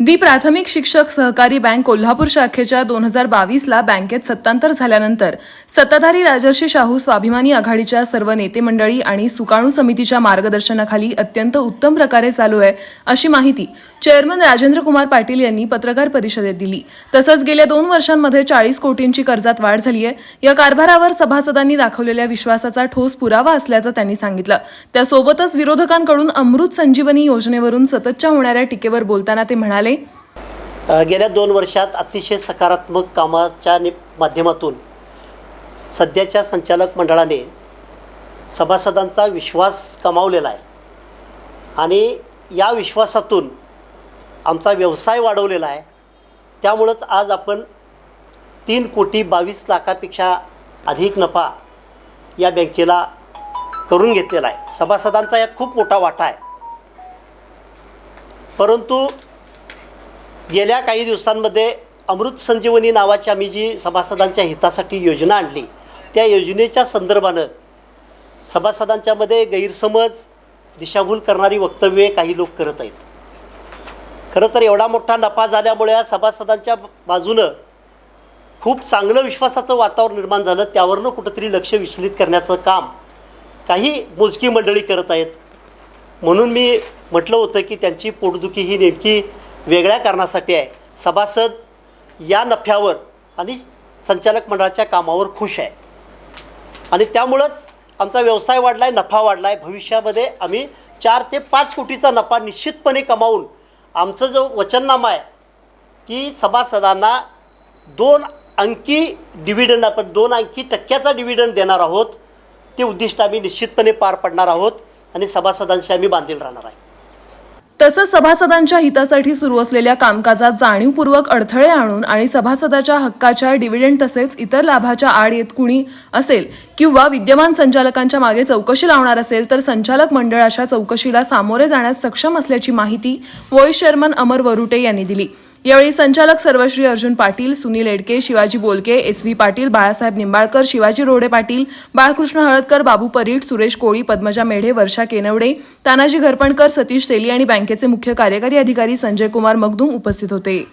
दी प्राथमिक शिक्षक सहकारी बँक कोल्हापूर शाखेच्या दोन हजार बावीसला बँकेत सत्तांतर झाल्यानंतर सत्ताधारी राजर्षी शाहू स्वाभिमानी आघाडीच्या सर्व नेते मंडळी आणि सुकाणू समितीच्या मार्गदर्शनाखाली अत्यंत उत्तम प्रकारे चालू आहे अशी माहिती चेअरमन राजेंद्र कुमार पाटील यांनी पत्रकार परिषदेत दिली. तसंच गेल्या दोन वर्षांमध्ये चाळीस कोटींची कर्जात वाढ झाली आहे या कारभारावर सभासदांनी दाखवलेल्या विश्वासाचा ठोस पुरावा असल्याचं त्यांनी सांगितलं. त्यासोबतच विरोधकांकडून अमृत संजीवनी योजनेवरून सततच्या होणाऱ्या टीकेवर बोलताना ते म्हणाले म्हणाले गेल्या दोन वर्षात अतिशय सकारात्मक कामाच्या नि माध्यमातून सध्याच्या संचालक मंडळाने सभासदांचा विश्वास कमावलेला आहे. आणि या विश्वासातून आमचा व्यवसाय वाढवलेला आहे. त्यामुळंच आज आपण तीन कोटी बावीस लाखापेक्षा अधिक नफा या बँकेला करून घेतलेला आहे. सभासदांचा यात खूप मोठा वाटा आहे. परंतु गेल्या काही दिवसांमध्ये अमृत संजीवनी नावाची आम्ही जी सभासदांच्या हितासाठी योजना आणली त्या योजनेच्या संदर्भानं सभासदांच्यामध्ये गैरसमज दिशाभूल करणारी वक्तव्ये काही लोक करत आहेत. खरं तर एवढा मोठा नफा झाल्यामुळे या सभासदांच्या बाजूनं खूप चांगलं विश्वासाचं वातावरण निर्माण झालं त्यावरनं कुठंतरी लक्ष विचलित करण्याचं काम काही मोजकी मंडळी करत आहेत. म्हणून मी म्हटलं होतं की त्यांची पोटदुखी ही नेमकी वेगळ्या कारणासाठी आहे. सभासद या नफ्यावर आणि संचालक मंडळाच्या कामावर खुश आहे. आणि त्यामुळंच आमचा व्यवसाय वाढला आहे नफा वाढला आहे भविष्यामध्ये आम्ही चार ते पाच कोटीचा नफा निश्चितपणे कमावून आमचं जो वचननामा आहे की सभासदांना दोन अंकी डिव्हिडंड आपण दोन अंकी टक्क्याचा डिव्हिडंड देणार आहोत. ते उद्दिष्ट आम्ही निश्चितपणे पार पडणार आहोत आणि सभासदांशी आम्ही बांधील राहणार आहे. तसंच सभासदांच्या हितासाठी सुरू असलेल्या कामकाजात जाणीवपूर्वक अडथळे आणून आणि सभासदाच्या हक्काच्या डिव्हिडंड तसेच इतर लाभाच्या आड येत कुणी असेल किंवा विद्यमान संचालकांच्या मागे चौकशी लावणार असेल तर संचालक मंडळाच्या चौकशीला सामोरे जाण्यास सक्षम असल्याची माहिती व्हाईस चेअरमन अमर वरुटे यांनी दिली. यावेळी संचालक सर्वश्री अर्जुन पाटील सुनील एडके शिवाजी बोलके एस व्ही पाटील बाळासाहेब निंबाळकर शिवाजी रोडे पाटील बाळकृष्ण हळदकर बाबू परीट सुरेश कोळी पद्मजा मेढे वर्षा केनवडे तानाजी घरपणकर सतीश तेली आणि बँकेचे मुख्य कार्यकारी अधिकारी संजय कुमार मगदूम उपस्थित होते.